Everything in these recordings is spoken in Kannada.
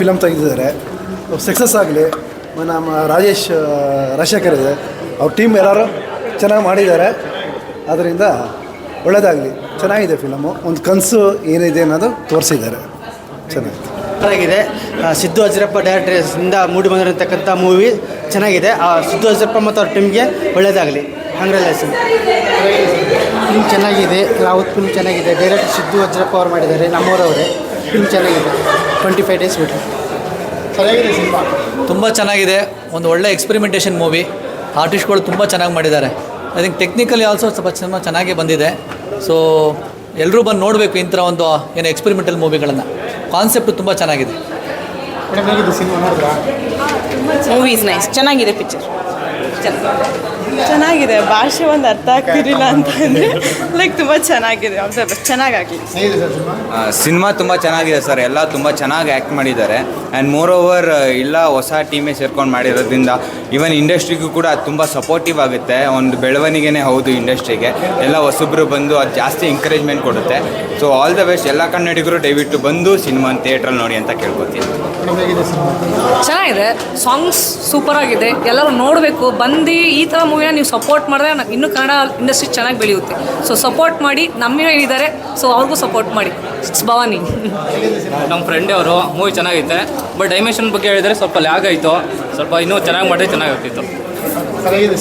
ಫಿಲಮ್ ತೆಗೆದಿದ್ದಾರೆ. ಸಕ್ಸಸ್ ಆಗಲಿ. ನಮ್ಮ ರಾಜೇಶ್ ರಾಜಶೇಖರ್ ಇದೆ. ಅವ್ರ ಟೀಮ್ ಎಲ್ಲರೂ ಚೆನ್ನಾಗಿ ಮಾಡಿದ್ದಾರೆ. ಅದರಿಂದ ಒಳ್ಳೆಯದಾಗಲಿ ಚೆನ್ನಾಗಿದೆ ಫಿಲಮು ಒಂದು ಕನಸು ಏನಿದೆ ಅನ್ನೋದು ತೋರಿಸಿದ್ದಾರೆ. ಚೆನ್ನಾಗಿದೆ. ಚೆನ್ನಾಗಿದೆ. ಸಿದ್ದು ಅಜ್ರಪ್ಪ ಡೈರೆಕ್ಟರ್ಸಿಂದ ಮೂಡಿ ಬಂದಿರತಕ್ಕಂಥ ಮೂವಿ ಚೆನ್ನಾಗಿದೆ. ಆ ಸಿದ್ದು ಅಜ್ರಪ್ಪ ಮತ್ತು ಅವ್ರ ಟೀಮ್ಗೆ ಒಳ್ಳೆಯದಾಗಲಿ ಕಂಗ್ರ್ಯಾಲೇಷನ್ ಫಿಲ್ಮ್ ಚೆನ್ನಾಗಿದೆ. ರಾವತ್ ಫಿಲ್ಮ್ ಚೆನ್ನಾಗಿದೆ? ಡೈರೆಕ್ಟರ್ ಸಿದ್ದು ಅಜ್ರಪ್ಪ ಅವ್ರು ಮಾಡಿದ್ದಾರೆ. ನಮ್ಮೂರವರೇ. ಫಿಲ್ಮ್ ಚೆನ್ನಾಗಿದೆ. ಟ್ವೆಂಟಿ ಫೈವ್ ಡೇಸ್ ಬಿಟ್ಟು ಚೆನ್ನಾಗಿದೆ ಸಿನಿಮಾ. ತುಂಬ ಚೆನ್ನಾಗಿದೆ. ಒಂದು ಒಳ್ಳೆ ಎಕ್ಸ್ಪೆರಿಮೆಂಟೇಷನ್ ಮೂವಿ ಆರ್ಟಿಸ್ಟ್ಗಳು ತುಂಬ ಚೆನ್ನಾಗಿ ಮಾಡಿದ್ದಾರೆ. ಐ ಥಿಂಕ್ ಟೆಕ್ನಿಕಲಿ ಆಲ್ಸೋ ಸ್ವಲ್ಪ ಸಿನಿಮಾ ಚೆನ್ನಾಗೇ ಬಂದಿದೆ. ಸೊ ಎಲ್ಲರೂ ಬಂದು ನೋಡಬೇಕು ಇಂಥ ಒಂದು ಏನು ಎಕ್ಸ್ಪೆರಿಮೆಂಟಲ್ ಮೂವಿಗಳನ್ನು ಕಾನ್ಸೆಪ್ಟ್ ತುಂಬ ಚೆನ್ನಾಗಿದೆ. ಸಿನಿಮಾ ಇಸ್ ಮೂವೀಸ್ ನೈಸ್ ಚೆನ್ನಾಗಿದೆ ಪಿಕ್ಚರ್ ಚೆನ್ನಾಗಿದೆ ಭಾಷೆ ಒಂದು ಅರ್ಥ ಆಗ್ತಿರಲಿಲ್ಲ ಅಂತ ಅಂದರೆ ಲೈಕ್ ತುಂಬ ಚೆನ್ನಾಗಿದೆ ಬೆಸ್ಟ್ ಚೆನ್ನಾಗಾಗಲಿ. Sir cinema? ಸಿನಿಮಾ ತುಂಬ ಚೆನ್ನಾಗಿದೆ ಸರ್ ಎಲ್ಲ ತುಂಬ ಚೆನ್ನಾಗಿ ಆ್ಯಕ್ಟ್ ಮಾಡಿದ್ದಾರೆ. ಆ್ಯಂಡ್ ಮೋರ್ ಓವರ್ ಇಲ್ಲ ಹೊಸ ಟೀಮೇ ಸೇರ್ಕೊಂಡು ಮಾಡಿರೋದ್ರಿಂದ ಈವನ್ ಇಂಡಸ್ಟ್ರಿಗೂ ಕೂಡ ಅದು ತುಂಬ ಸಪೋರ್ಟಿವ್ ಆಗುತ್ತೆ. ಒಂದು ಬೆಳವಣಿಗೆನೇ ಹೌದು ಇಂಡಸ್ಟ್ರಿಗೆ ಎಲ್ಲ ಹೊಸಬ್ರು ಬಂದು ಅದು ಜಾಸ್ತಿ ಎಂಕರೇಜ್ಮೆಂಟ್ ಕೊಡುತ್ತೆ. ಸೊ ಆಲ್ ದ ಬೆಸ್ಟ್ ಎಲ್ಲ ಕನ್ನಡಿಗರು ದಯವಿಟ್ಟು ಬಂದು ಸಿನಿಮಾ ಥಿಯೇಟ್ರಲ್ಲಿ ನೋಡಿ ಅಂತ ಕೇಳ್ಕೊತೀನಿ. ಚೆನ್ನಾಗಿದೆ. ಸಾಂಗ್ಸ್ ಸೂಪರ್ ಆಗಿದೆ. ಎಲ್ಲರೂ ನೋಡಬೇಕು. ಬಂದು ಈ ಥರ ಮೂವಿನ ನೀವು ಸಪೋರ್ಟ್ ಮಾಡಿದ್ರೆ ನಾನು ಇನ್ನೂ ಕನ್ನಡ ಇಂಡಸ್ಟ್ರಿ ಚೆನ್ನಾಗಿ ಬೆಳೆಯುತ್ತೆ. ಸೊ ಸಪೋರ್ಟ್ ಮಾಡಿ ನಮ್ಮ ಇದ್ದಾರೆ ಏನಿದ್ದಾರೆ ಸೊ ಅವ್ರಿಗೂ ಸಪೋರ್ಟ್ ಮಾಡಿ. ಇಟ್ಸ್ ಭವಾನಿ. ನಮ್ಮ ಫ್ರೆಂಡ್ ಅವರು ಮೂವಿ ಚೆನ್ನಾಗೈತೆ. ಬಟ್ ಡೈಮೆನ್ಷನ್ ಬಗ್ಗೆ ಹೇಳಿದರೆ ಸ್ವಲ್ಪ ಲ್ಯಾಗ್ ಆಯಿತು. ಸ್ವಲ್ಪ ಇನ್ನೂ ಚೆನ್ನಾಗಿ ಮಾಡಿದ್ರೆ ಚೆನ್ನಾಗಾಗ್ತಿತ್ತು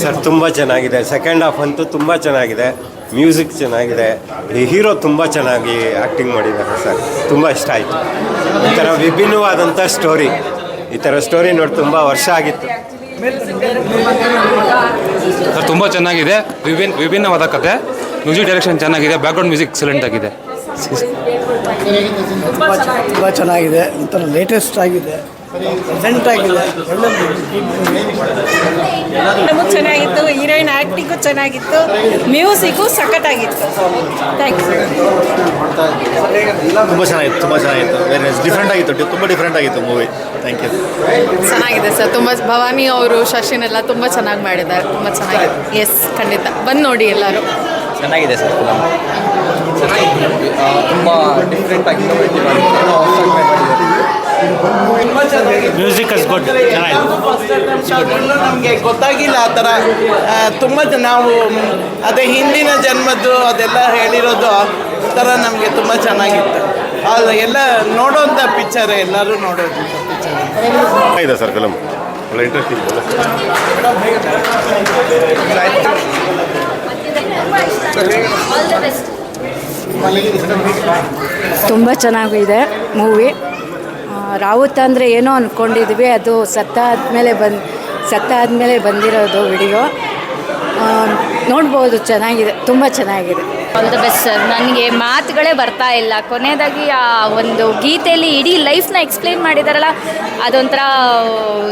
ಸರ್. ತುಂಬ ಚೆನ್ನಾಗಿದೆ. ಸೆಕೆಂಡ್ ಹಾಫ್ ಅಂತೂ ತುಂಬ ಚೆನ್ನಾಗಿದೆ. ಮ್ಯೂಸಿಕ್ ಚೆನ್ನಾಗಿದೆ. ಈ ಹೀರೋ ತುಂಬ ಚೆನ್ನಾಗಿ ಆ್ಯಕ್ಟಿಂಗ್ ಮಾಡಿದ್ದಾರೆ ಸರ್. ತುಂಬ ಇಷ್ಟ ಆಯಿತು. ಈ ಥರ ವಿಭಿನ್ನವಾದಂಥ ಸ್ಟೋರಿ ಈ ಥರ ಸ್ಟೋರಿ ನೋಡಿ ತುಂಬ ವರ್ಷ ಆಗಿತ್ತು. ಸರ್ ತುಂಬ ಚೆನ್ನಾಗಿದೆ. ವಿಭಿನ್ ವಿಭಿನ್ನವಾದ ಕತೆ. ಮ್ಯೂಸಿಕ್ ಡೈರೆಕ್ಷನ್ ಚೆನ್ನಾಗಿದೆ. ಬ್ಯಾಕ್ಗ್ರೌಂಡ್ ಮ್ಯೂಸಿಕ್ ಎಕ್ಸಲೆಂಟ್ ಆಗಿದೆ. ತುಂಬ ಚೆನ್ನಾಗಿದೆ. ಒಂಥರ ಲೇಟೆಸ್ಟ್ ಆಗಿದೆ. ಪ್ರೆಸೆಂಟ್ ಆಗಿದೆ. ಹೀರೋಯಿನ್ ಆ್ಯಕ್ಟಿಂಗು ಚೆನ್ನಾಗಿತ್ತು ಮ್ಯೂಸಿಕ್ಕು ಸಖತ್ತಾಗಿತ್ತು. ಥ್ಯಾಂಕ್ಸ್ ತುಂಬ ಚೆನ್ನಾಗಿತ್ತು ತುಂಬ ಚೆನ್ನಾಗಿತ್ತು. ವೆರಿ ಡಿಫ್ರೆಂಟ್ ಆಗಿತ್ತು ತುಂಬ ಡಿಫ್ರೆಂಟ್ ಆಗಿತ್ತು ಮೂವಿ ಥ್ಯಾಂಕ್ ಯು ಚೆನ್ನಾಗಿದೆ ಸರ್ ತುಂಬ ಭವಾನಿ ಅವರು ಶಶಿನೆಲ್ಲ ತುಂಬ ಚೆನ್ನಾಗಿ ಮಾಡಿದ್ದಾರೆ ತುಂಬ ಚೆನ್ನಾಗಿದೆ. ಎಸ್ ಖಂಡಿತ. ಬಂದು ನೋಡಿ ಎಲ್ಲರೂ. ಚೆನ್ನಾಗಿದೆ ಸರ್ ತುಂಬ. ಡಿಫ್ರೆಂಟಾಗಿ ಮ್ಯೂಸಿಕ್ ಇಸ್ ಗುಡ್ ಚೆನ್ನಾಗಿದೆ ನಮಗೆ ಗೊತ್ತಾಗಿಲ್ಲ ಆ ಥರ. ತುಂಬ ನಾವು ಅದೇ ಹಿಂದಿನ ಜನ್ಮದ್ದು ಅದೆಲ್ಲ ಹೇಳಿರೋದು ಥರ ನಮಗೆ ತುಂಬ ಚೆನ್ನಾಗಿತ್ತು. ಅದು ಎಲ್ಲ ನೋಡೋಂಥ ಪಿಕ್ಚರ್ ಎಲ್ಲರೂ ನೋಡೋದು ಪಿಕ್ಚರ್ ಇದೆ ಸರ್ ಫಿಲಮ್ ಒಳ್ಳೆ ಇಂಟ್ರೆಸ್ಟಿಂಗ್ ತುಂಬ ಚೆನ್ನಾಗಿದೆ ಮೂವಿ ರಾವುತ್ ಅಂದರೆ ಏನೋ ಅಂದ್ಕೊಂಡಿದ್ವಿ ಅದು ಸತ್ತ ಆದಮೇಲೆ ಬಂದು ಸತ್ತ ಆದಮೇಲೆ ಬಂದಿರೋದು ವಿಡಿಯೋ. ನೋಡ್ಬೋದು, ಚೆನ್ನಾಗಿದೆ, ತುಂಬ ಚೆನ್ನಾಗಿದೆ. ಆಲ್ ದ ಬೆಸ್ಟ್ ಸರ್ ನನಗೆ ಮಾತುಗಳೇ ಬರ್ತಾ ಇಲ್ಲ. ಕೊನೆಯದಾಗಿ, ಆ, ಒಂದು ಗೀತೆಯಲ್ಲಿ ಇಡೀ ಲೈಫ್ನ ಎಕ್ಸ್ಪ್ಲೇನ್ ಮಾಡಿದಾರಲ್ಲ, ಅದೊಂಥರ,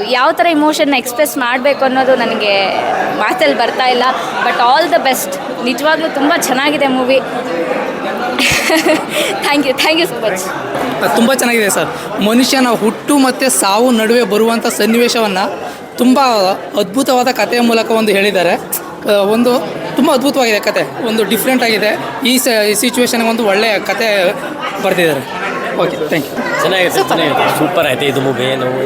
ಯಾವ ಥರ ಇಮೋಷನ್ನ ಎಕ್ಸ್ಪ್ರೆಸ್ ಮಾಡಬೇಕು ಅನ್ನೋದು ನನಗೆ ಮಾತಲ್ಲಿ ಬರ್ತಾ ಇಲ್ಲ. ಬಟ್ ಆಲ್ ದ ಬೆಸ್ಟ್ ನಿಜವಾಗ್ಲೂ ತುಂಬ ಚೆನ್ನಾಗಿದೆ movie thank you thank you so much ತುಂಬ ಚೆನ್ನಾಗಿದೆ ಸರ್. ಮನುಷ್ಯನ ಹುಟ್ಟು ಮತ್ತು ಸಾವು ನಡುವೆ ಬರುವಂಥ ಸನ್ನಿವೇಶವನ್ನು ತುಂಬ ಅದ್ಭುತವಾದ ಕಥೆಯ ಮೂಲಕ ಒಂದು ಹೇಳಿದ್ದಾರೆ. ಒಂದು ತುಂಬ ಅದ್ಭುತವಾಗಿದೆ ಕತೆ. ಒಂದು ಡಿಫ್ರೆಂಟ್ ಆಗಿದೆ. ಈ ಸ ಈ ಸಿಚುವೇಶನ್ಗೆ ಒಂದು ಒಳ್ಳೆಯ ಕತೆ ಬರೆದಿದ್ದಾರೆ. ಓಕೆ ಥ್ಯಾಂಕ್ ಯು ಚೆನ್ನಾಗಿದೆ ಚೆನ್ನಾಗಿದೆ. ಸೂಪರ್ ಆಯಿತು ಇದು ಮೂವಿ ನಾವು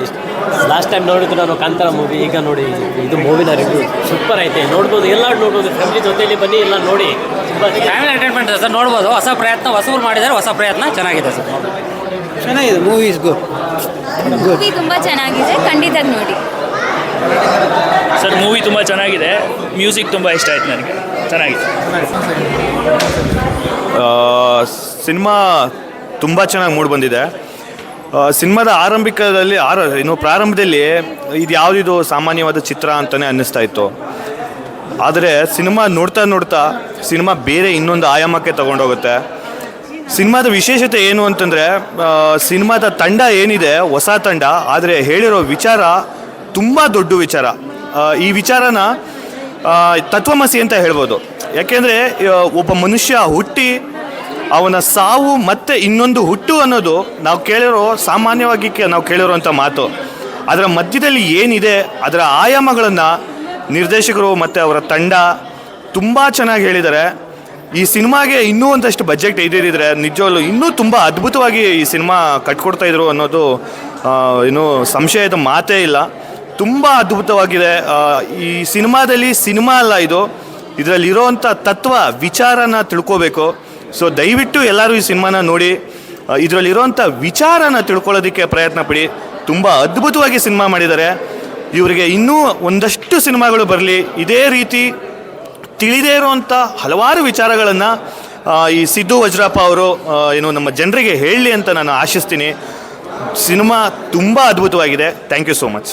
ಲಾಸ್ಟ್ ಟೈಮ್ ನೋಡಿದ್ದು ನಾನು ಕಾಂತಾರ ಮೂವಿ ಈಗ ನೋಡಿ ಇದು ಮೂವಿನ ರಿವ್ಯೂ ಸೂಪರ್ ಐತೆ ನೋಡ್ಬೋದು ಎಲ್ಲ ನೋಡ್ಬೋದು. ಫ್ಯಾಮಿಲಿ ಜೊತೆಯಲ್ಲಿ ಬನ್ನಿ ಎಲ್ಲ ನೋಡಿ. ಫ್ಯಾಮಿಲಿ ಎಂಟರ್ಟೈನ್ಮೆಂಟ್ ಸರ್ ನೋಡ್ಬೋದು. ಹೊಸ ಪ್ರಯತ್ನ ಹೊಸವ್ರು ಮಾಡಿದ್ದಾರೆ ಹೊಸ ಪ್ರಯತ್ನ ಚೆನ್ನಾಗಿದೆ ಸರ್. ಚೆನ್ನಾಗಿದೆ ಮೂವಿ ಇಸ್ ಗುಡ್ ಮೂವಿ ತುಂಬ ಚೆನ್ನಾಗಿದೆ ಖಂಡಿತ ನೋಡಿ. ಸರ್ ಮೂವಿ ತುಂಬ ಚೆನ್ನಾಗಿದೆ. ಮ್ಯೂಸಿಕ್ ತುಂಬ ಇಷ್ಟ ಆಯ್ತು ನನಗೆ. ಚೆನ್ನಾಗಿದೆ. ಸಿನಿಮಾ ತುಂಬ ಚೆನ್ನಾಗಿ ಮೂಡ್ ಬಂದಿದೆ. ಸಿನಿಮಾದ ಆರಂಭಿಕದಲ್ಲಿ ಆರ ಇನ್ನು ಪ್ರಾರಂಭದಲ್ಲಿ ಇದು ಯಾವುದಿದು ಸಾಮಾನ್ಯವಾದ ಚಿತ್ರ ಅಂತಲೇ ಅನ್ನಿಸ್ತಾ ಇತ್ತು. ಆದರೆ ಸಿನಿಮಾ ನೋಡ್ತಾ ನೋಡ್ತಾ ಸಿನಿಮಾ ಬೇರೆ ಇನ್ನೊಂದು ಆಯಾಮಕ್ಕೆ ತಗೊಂಡೋಗುತ್ತೆ. ಸಿನಿಮಾದ ವಿಶೇಷತೆ ಏನು ಅಂತಂದರೆ ಸಿನಿಮಾದ ತಂಡ ಏನಿದೆ, ಹೊಸ ತಂಡ, ಆದರೆ ಹೇಳಿರೋ ವಿಚಾರ ತುಂಬ ದೊಡ್ಡ ವಿಚಾರ. ಈ ವಿಚಾರನ ತತ್ವಮಸಿ ಅಂತ ಹೇಳ್ಬೋದು. ಯಾಕೆಂದರೆ ಒಬ್ಬ ಮನುಷ್ಯ ಹುಟ್ಟಿ, ಅವನ ಸಾವು ಮತ್ತೆ ಇನ್ನೊಂದು ಹುಟ್ಟು ಅನ್ನೋದು ನಾವು ಕೇಳಿರೋ, ಸಾಮಾನ್ಯವಾಗಿ ನಾವು ಕೇಳಿರೋವಂಥ ಮಾತು. ಅದರ ಮಧ್ಯದಲ್ಲಿ ಏನಿದೆ, ಅದರ ಆಯಾಮಗಳನ್ನು ನಿರ್ದೇಶಕರು ಮತ್ತು ಅವರ ತಂಡ ತುಂಬ ಚೆನ್ನಾಗಿ ಹೇಳಿದ್ದಾರೆ. ಈ ಸಿನಿಮಾಗೆ ಇನ್ನೂ ಒಂದಷ್ಟು ಬಜೆಟ್ ಇದ್ದಿದ್ರೆ ನಿಜವಾಗ್ಲೂ ಇನ್ನೂ ತುಂಬ ಅದ್ಭುತವಾಗಿ ಈ ಸಿನಿಮಾ ಕಟ್ಕೊಡ್ತಾ ಇದ್ರು ಅನ್ನೋದು ಏನು ಸಂಶಯದ ಮಾತೇ ಇಲ್ಲ. ತುಂಬ ಅದ್ಭುತವಾಗಿದೆ. ಈ ಸಿನಿಮಾದಲ್ಲಿ ಸಿನಿಮಾ ಅಲ್ಲ ಇದು. ಇದರಲ್ಲಿ ಇರೋವಂಥ ತತ್ವ, ವಿಚಾರನ ತಿಳ್ಕೋಬೇಕು. ಸೊ ದಯವಿಟ್ಟು ಎಲ್ಲರೂ ಈ ಸಿನಿಮಾನ ನೋಡಿ. ಇದರಲ್ಲಿರೋಂಥ ವಿಚಾರನ ತಿಳ್ಕೊಳ್ಳೋದಕ್ಕೆ ಪ್ರಯತ್ನ ಪಡಿ. ತುಂಬ ಅದ್ಭುತವಾಗಿ ಸಿನಿಮಾ ಮಾಡಿದ್ದಾರೆ. ಇವರಿಗೆ ಇನ್ನೂ ಒಂದಷ್ಟು ಸಿನಿಮಾಗಳು ಬರಲಿ. ಇದೇ ರೀತಿ ತಿಳಿದೇ ಇರುವಂಥ ಹಲವಾರು ವಿಚಾರಗಳನ್ನು ಈ ಸಿದ್ದು ವಜ್ರಪ್ಪ ಅವರು ಏನು ನಮ್ಮ ಜನರಿಗೆ ಹೇಳಲಿ ಅಂತ ನಾನು ಆಶಿಸ್ತೀನಿ. ಸಿನಿಮಾ ತುಂಬ ಅದ್ಭುತವಾಗಿದೆ. Thank you so much